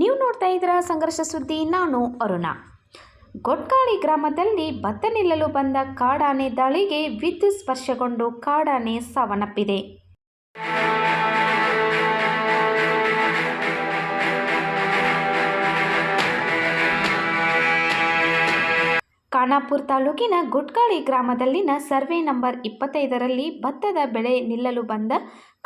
ನೀವು ನೋಡ್ತಾ ಇದ್ದೀರಾ ಸಂಘರ್ಷ ಸುದ್ದಿ, ನಾನು ಅರುಣ. ಗೊಟ್ಕಾಳಿ ಗ್ರಾಮದಲ್ಲಿ ಭತ್ತ ನಿಲ್ಲಲು ಬಂದ ಕಾಡಾನೆ ದಾಳಿಗೆ ವಿದ್ಯುತ್ ಸ್ಪರ್ಶಗೊಂಡು ಕಾಡಾನೆ ಸಾವನ್ನಪ್ಪಿದೆ. ಖಾನಾಪುರ ತಾಲೂಕಿನ ಗುಟ್ಕಾಳಿ ಗ್ರಾಮದಲ್ಲಿನ ಸರ್ವೆ ನಂಬರ್ ಇಪ್ಪತ್ತೈದರಲ್ಲಿ ಭತ್ತದ ಬೆಳೆ ನಿಲ್ಲಲು ಬಂದ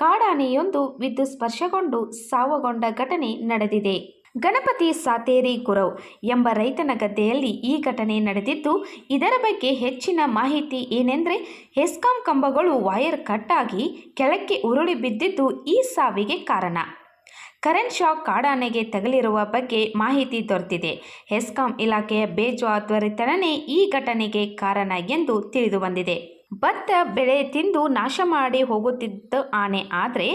ಕಾಡಾನೆಯೊಂದು ವಿದ್ಯುತ್ ಸ್ಪರ್ಶಗೊಂಡು ಸಾವಗೊಂಡ ಘಟನೆ ನಡೆದಿದೆ. ಗಣಪತಿ ಸಾತೇರಿ ಕುರವ್ ಎಂಬ ರೈತನ ಗದ್ದೆಯಲ್ಲಿ ಈ ಘಟನೆ ನಡೆದಿದ್ದು, ಇದರ ಬಗ್ಗೆ ಹೆಚ್ಚಿನ ಮಾಹಿತಿ ಏನೆಂದರೆ, ಹೆಸ್ಕಾಂ ಕಂಬಗಳು ವೈರ್ ಕಟ್ಟಾಗಿ ಕೆಳಕ್ಕೆ ಉರುಳಿ ಬಿದ್ದಿದ್ದು ಈ ಸಾವಿಗೆ ಕಾರಣ. ಕರೆಂಟ್ ಶಾಕ್ ಕಾಡಾನೆಗೆ ತಗಲಿರುವ ಬಗ್ಗೆ ಮಾಹಿತಿ ದೊರೆತಿದೆ. ಹೆಸ್ಕಾಂ ಇಲಾಖೆಯ ಬೇಜವಾಬ್ದಾರಿತನನೇ ಈ ಘಟನೆಗೆ ಕಾರಣ ಎಂದು ತಿಳಿದು ಬಂದಿದೆ ಭತ್ತ ಬೆಳೆ ತಿಂದು ನಾಶ ಮಾಡಿ ಹೋಗುತ್ತಿದ್ದ ಆನೆ ಆದರೆ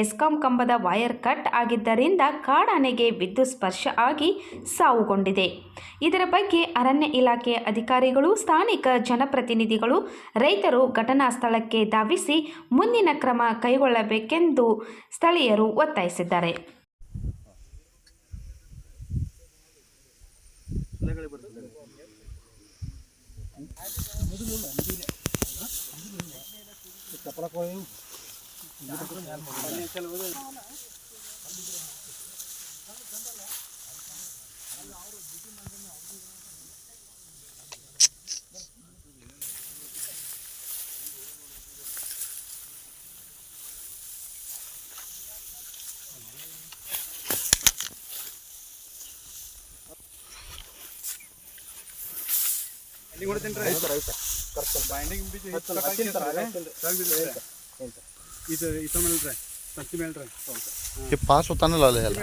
ಎಸ್ಕಾಂ ಕಂಬದ ವೈರ್ ಕಟ್ ಆಗಿದ್ದರಿಂದ ಕಾಡಾನೆಗೆ ವಿದ್ಯುತ್ ಸ್ಪರ್ಶ ಆಗಿ ಸಾವುಗೊಂಡಿದೆ. ಇದರ ಬಗ್ಗೆ ಅರಣ್ಯ ಇಲಾಖೆಯ ಅಧಿಕಾರಿಗಳು, ಸ್ಥಾನಿಕ ಜನಪ್ರತಿನಿಧಿಗಳು, ರೈತರು ಘಟನಾ ಸ್ಥಳಕ್ಕೆ ಧಾವಿಸಿ ಮುಂದಿನ ಕ್ರಮ ಕೈಗೊಳ್ಳಬೇಕೆಂದು ಸ್ಥಳೀಯರು ಒತ್ತಾಯಿಸಿದ್ದಾರೆ. कपड़ा को चलो ಕರೆಕ್ಟ್ ಬೈಂಡಿಂಗ್ ಬಿಜಿ ಇತ ಮೇಲ್ರಿ ಸತ್ತಿ ಪಾಸ್ ಹೋತಾನಲ್ಲ ಅಲ್ಲ ಎಲ್ಲ